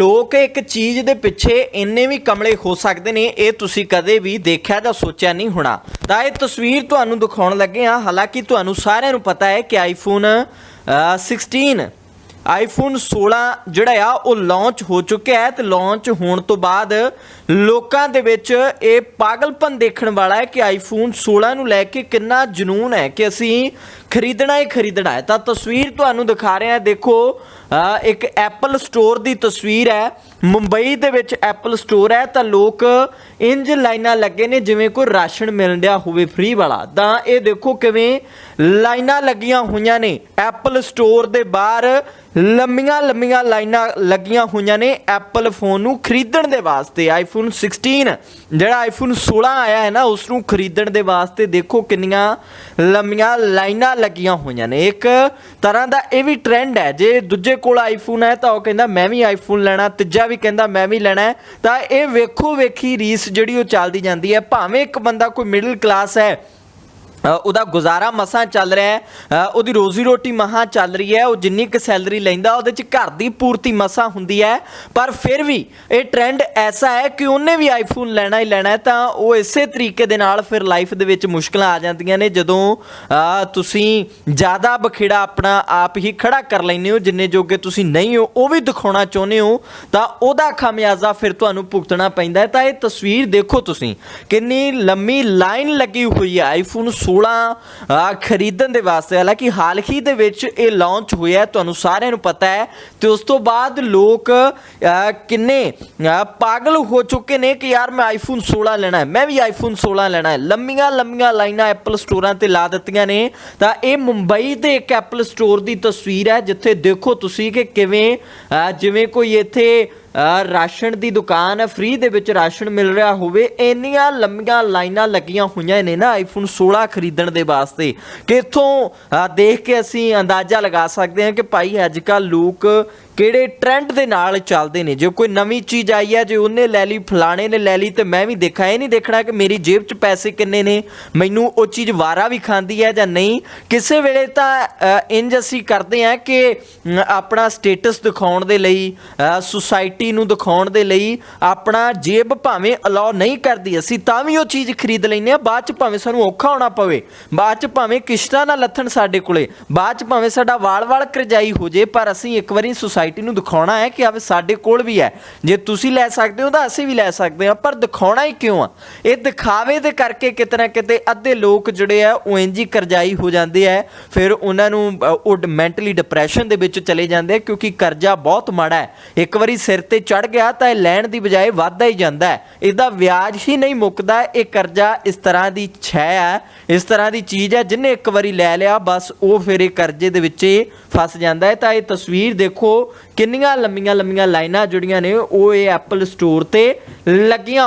ਲੋਕ ਇੱਕ ਚੀਜ਼ ਦੇ ਪਿੱਛੇ ਇੰਨੇ ਵੀ ਕਮਲੇ ਹੋ ਸਕਦੇ ਨੇ ਇਹ ਤੁਸੀਂ ਕਦੇ ਵੀ ਦੇਖਿਆ ਜਾਂ ਸੋਚਿਆ ਨਹੀਂ ਹੋਣਾ। ਤਾਂ ਇਹ ਤਸਵੀਰ ਤੁਹਾਨੂੰ ਦਿਖਾਉਣ ਲੱਗੇ ਹਾਂ। ਹਾਲਾਂਕਿ ਤੁਹਾਨੂੰ ਸਾਰਿਆਂ ਨੂੰ ਪਤਾ ਹੈ ਕਿ ਆਈਫੋਨ ਅ, 16 ਆਈਫੋਨ 16 ਜਿਹੜਾ ਆ ਉਹ ਲਾਂਚ ਹੋ ਚੁੱਕਿਆ ਹੈ ਤੇ ਲਾਂਚ ਹੋਣ ਤੋਂ ਬਾਅਦ ਲੋਕਾਂ ਦੇ ਵਿੱਚ ਇਹ ਪਾਗਲਪਨ ਦੇਖਣ ਵਾਲਾ ਹੈ ਕਿ ਆਈਫੋਨ 16 ਨੂੰ ਲੈ ਕੇ ਕਿੰਨਾ ਜਨੂਨ ਹੈ ਕਿ ਅਸੀਂ ਖਰੀਦਣਾ ਹੀ ਖਰੀਦਣਾ ਹੈ। ਤਾਂ ਤਸਵੀਰ ਤੁਹਾਨੂੰ ਦਿਖਾ ਰਿਹਾ ਦੇਖੋ ਇੱਕ ਐਪਲ ਸਟੋਰ ਦੀ ਤਸਵੀਰ ਹੈ। ਮੁੰਬਈ ਦੇ ਵਿੱਚ ਐਪਲ ਸਟੋਰ ਹੈ। ਤਾਂ ਲੋਕ ਇੰਜ ਲਾਈਨਾਂ ਲੱਗੇ ਨੇ ਜਿਵੇਂ ਕੋਈ ਰਾਸ਼ਨ ਮਿਲ ਰਿਹਾ ਹੋਵੇ ਫ੍ਰੀ ਵਾਲਾ। ਤਾਂ ਇਹ ਦੇਖੋ ਕਿਵੇਂ ਲਾਈਨਾਂ ਲੱਗੀਆਂ ਹੋਈਆਂ ਨੇ। ਐਪਲ ਸਟੋਰ ਦੇ ਬਾਹਰ ਲੰਮੀਆਂ ਲੰਮੀਆਂ ਲਾਈਨਾਂ ਲੱਗੀਆਂ ਹੋਈਆਂ ਨੇ ਐਪਲ ਫੋਨ ਨੂੰ ਖਰੀਦਣ ਦੇ ਵਾਸਤੇ। ਆਈਫੋਨ 16 ਜਿਹੜਾ ਆਈਫੋਨ 16 ਆਇਆ ਹੈ ਨਾ ਉਸ ਨੂੰ ਖਰੀਦਣ ਦੇ ਵਾਸਤੇ ਦੇਖੋ ਕਿੰਨੀਆਂ ਲੰਮੀਆਂ ਲਾਈਨਾਂ ਲੱਗੀਆਂ ਹੋਈਆਂ ਨੇ। ਇੱਕ ਤਰ੍ਹਾਂ ਦਾ ਇਹ ਵੀ ਟ੍ਰੈਂਡ ਹੈ, ਜੇ ਦੂਜੇ ਕੋਲ ਆਈਫੋਨ ਹੈ ਤਾਂ ਉਹ ਕਹਿੰਦਾ ਮੈਂ ਵੀ ਆਈਫੋਨ ਲੈਣਾ, ਤੀਜਾ ਵੀ ਕਹਿੰਦਾ ਮੈਂ ਵੀ ਲੈਣਾ ਤਾਂ ਇਹ ਵੇਖੋ ਵੇਖੀ ਰੀਸ ਜਿਹੜੀ ਉਹ ਚੱਲਦੀ ਜਾਂਦੀ ਹੈ। ਭਾਵੇਂ ਇੱਕ ਬੰਦਾ ਕੋਈ ਮਿਡਲ ਕਲਾਸ ਹੈ ਉਹਦਾ ਗੁਜ਼ਾਰਾ ਮਸਾਂ ਚੱਲ ਰਿਹਾ ਹੈ। ਉਹਦੀ ਰੋਜ਼ੀ ਰੋਟੀ ਮਸਾਂ ਚੱਲ ਰਹੀ ਹੈ। ਉਹ ਜਿੰਨੀ ਕੁ ਸੈਲਰੀ ਲੈਂਦਾ, ਉਹਦੇ ਚ ਘਰ ਦੀ ਪੂਰਤੀ ਮਸਾਂ ਹੁੰਦੀ ਹੈ। ਪਰ ਫਿਰ ਵੀ ਇਹ ਟ੍ਰੈਂਡ ਐਸਾ ਹੈ ਕਿ ਉਹਨੇ ਵੀ ਆਈਫੋਨ ਲੈਣਾ ਹੀ ਲੈਣਾ ਹੈ, ਤਾਂ ਉਹ ਇਸੇ ਤਰੀਕੇ ਦੇ ਨਾਲ ਫਿਰ ਲਾਈਫ ਦੇ ਵਿੱਚ ਮੁਸ਼ਕਲਾਂ ਆ ਜਾਂਦੀਆਂ ਨੇ। ਜਦੋਂ ਤੁਸੀਂ ਜ਼ਿਆਦਾ ਬਖੇੜਾ ਆਪਣਾ ਆਪ ਹੀ ਖੜਾ ਕਰ ਲੈਂਦੇ ਹੋ, ਜਿੰਨੇ ਜੋਗੇ ਤੁਸੀਂ ਨਹੀਂ ਹੋ, ਉਹ ਵੀ ਦਿਖਾਉਣਾ ਚਾਹੁੰਦੇ ਹੋ, ਤਾਂ ਉਹਦਾ ਖਾਮਿਆਜ਼ਾ ਫਿਰ ਤੁਹਾਨੂੰ ਭੁਗਤਣਾ ਪੈਂਦਾ ਹੈ। ਤਾਂ ਇਹ ਤਸਵੀਰ ਦੇਖੋ ਤੁਸੀਂ, ਕਿੰਨੀ ਲੰਮੀ ਲਾਈਨ ਲੱਗੀ ਹੋਈ ਹੈ ਆਈਫੋਨ 16 ਖਰੀਦਣ ਦੇ ਵਾਸਤੇ। ਹਾਲਾਂਕਿ ਹਾਲ ਹੀ ਦੇ ਵਿੱਚ ਇਹ ਲਾਂਚ ਹੋਇਆ ਤੁਹਾਨੂੰ ਸਾਰਿਆਂ ਨੂੰ ਪਤਾ ਹੈ। ਤੇ ਉਸ ਤੋਂ ਬਾਅਦ ਲੋਕ ਕਿੰਨੇ ਪਾਗਲ ਹੋ ਚੁੱਕੇ ਨੇ ਕਿ ਯਾਰ ਮੈਂ ਆਈਫੋਨ 16 ਲੈਣਾ ਹੈ। ਮੈਂ ਵੀ ਆਈਫੋਨ 16 ਲੈਣਾ ਹੈ। ਲੰਮੀਆਂ ਲੰਮੀਆਂ ਲਾਈਨਾਂ ਐਪਲ ਸਟੋਰਾਂ ਤੇ ਲਾ ਦਿੱਤੀਆਂ ਨੇ। ਤਾਂ ਇਹ ਮੁੰਬਈ ਦੇ ਇੱਕ ਐਪਲ ਸਟੋਰ ਦੀ ਤਸਵੀਰ ਹੈ, ਜਿੱਥੇ ਦੇਖੋ ਤੁਸੀਂ ਕਿ ਕਿਵੇਂ ਜਿਵੇਂ ਕੋਈ ਇੱਥੇ ਰਾਸ਼ਨ ਦੀ ਦੁਕਾਨ ਫ੍ਰੀ ਦੇ ਵਿੱਚ ਰਾਸ਼ਨ ਮਿਲ ਰਿਹਾ ਹੋਵੇ ਇੰਨੀਆਂ ਲੰਮੀਆਂ ਲਾਈਨਾਂ ਲੱਗੀਆਂ ਹੋਈਆਂ ਨੇ ਨਾ ਆਈਫੋਨ 16 ਖਰੀਦਣ ਦੇ ਵਾਸਤੇ। ਕਿ ਇੱਥੋਂ ਅ, ਦੇਖ ਕੇ ਅਸੀਂ ਅੰਦਾਜ਼ਾ ਲਗਾ ਸਕਦੇ ਹਾਂ ਕਿ ਭਾਈ ਅੱਜ ਕੱਲ੍ਹ ਲੋਕ ਕਿਹੜੇ ਟ੍ਰੈਂਡ ਦੇ ਨਾਲ ਚੱਲਦੇ ਨੇ? ਜੇ ਕੋਈ ਨਵੀਂ ਚੀਜ਼ ਆਈ ਹੈ ਜੇ ਉਹਨੇ ਲੈ ਲਈ ਫਲਾਣੇ ਨੇ ਲੈ ਲਈ ਤੇ ਮੈਂ ਵੀ ਦੇਖਾਂ। ਇਹ ਨਹੀਂ ਦੇਖਣਾ ਕਿ ਮੇਰੀ ਜੇਬ 'ਚ ਪੈਸੇ ਕਿੰਨੇ ਨੇ ਮੈਨੂੰ ਉਹ ਚੀਜ਼ ਵਾਰਾ ਵੀ ਖਾਂਦੀ ਹੈ ਜਾਂ ਨਹੀਂ। ਕਿਸੇ ਵੇਲੇ ਤਾਂ ਅ, ਇੰਜ ਅਸੀਂ ਕਰਦੇ ਹਾਂ ਕਿ ਆਪਣਾ ਸਟੇਟਸ ਦਿਖਾਉਣ ਦੇ ਲਈ ਸੁਸਾਇਟੀ ਨੂੰ ਦਿਖਾਉਣ ਦੇ ਲਈ ਆਪਣਾ ਜੇਬ ਭਾਵੇਂ ਅਲਾਉ ਨਹੀਂ ਕਰਦੀ ਅਸੀਂ ਤਾਂ ਵੀ ਉਹ ਚੀਜ਼ ਖਰੀਦ ਲੈਂਦੇ ਆ ਬਾਅਦ ਚ ਭਾਵੇਂ ਸਾਨੂੰ ਔਖਾ ਹੋਣਾ ਪਵੇ ਬਾਅਦ ਚ ਭਾਵੇਂ ਕਿਸ਼ਤਾਂ ਨਾ ਲੱਥਣ ਸਾਡੇ ਕੋਲੇ ਬਾਅਦ ਚ ਭਾਵੇਂ ਸਾਡਾ ਵਾਲ-ਵਾਲ ਕਰਜਾਈ ਹੋ ਜੇ ਪਰ ਅਸੀਂ ਇੱਕ ਵਾਰੀ ਸੁਸਾਇਟੀ ਨੂੰ ਦਿਖਾਉਣਾ ਹੈ ਕਿ ਆਵੇ ਸਾਡੇ ਕੋਲ ਵੀ ਹੈ। ਜੇ ਤੁਸੀਂ ਲੈ ਸਕਦੇ ਹੋ ਤਾਂ ਅਸੀਂ ਵੀ ਲੈ ਸਕਦੇ ਹਾਂ, ਪਰ ਦਿਖਾਉਣਾ ਹੀ ਕਿਉਂ ਆ? ਇਹ ਦਿਖਾਵੇ ਦੇ ਕਰਕੇ ਕਿਤੇ ਕਿਤੇ ਅੱਧੇ ਲੋਕ ਜਿਹੜੇ ਆ, ਉਹ ਕਰਜ਼ਾਈ ਹੋ ਜਾਂਦੇ ਆ, ਫਿਰ ਉਹਨਾਂ ਨੂੰ ਉਹ ਮੈਂਟਲੀ ਡਿਪਰੈਸ਼ਨ ਦੇ ਵਿੱਚ ਚਲੇ ਜਾਂਦੇ ਆ, ਕਿਉਂਕਿ ਕਰਜ਼ਾ ਬਹੁਤ ਮਾੜਾ ਹੈ। ਇੱਕ ਵਾਰੀ ਸਿਰ ਤੇ ਚੜ ਗਿਆ ਤਾਂ ਇਹ ਲੈਣ ਦੀ ਬਜਾਏ ਵੱਧਦਾ ਹੀ ਜਾਂਦਾ ਹੈ। ਇਹਦਾ ਵਿਆਜ ਹੀ ਨਹੀਂ ਮੁੱਕਦਾ, ਇਹ ਕਰਜ਼ਾ ਇਸ ਤਰ੍ਹਾਂ ਦੀ ਛੈ ਹੈ ਇਸ ਤਰ੍ਹਾਂ ਦੀ ਚੀਜ਼ ਹੈ ਜਿਹਨੇ ਇੱਕ ਵਾਰੀ ਲੈ ਲਿਆ, ਬਸ ਉਹ ਫਿਰ ਇਹ ਕਰਜ਼ੇ ਦੇ ਵਿੱਚ ਫਸ ਜਾਂਦਾ ਹੈ। ਤਾਂ ਇਹ ਤਸਵੀਰ ਦੇਖੋ ਕਿੰਨੀਆਂ ਲੰਮੀਆਂ ਲੰਮੀਆਂ ਲਾਈਨਾਂ ਜਿਹੜੀਆਂ ਨੇ ਉਹ ਇਹ ਐਪਲ ਸਟੋਰ ਤੇ ਲੱਗੀਆਂ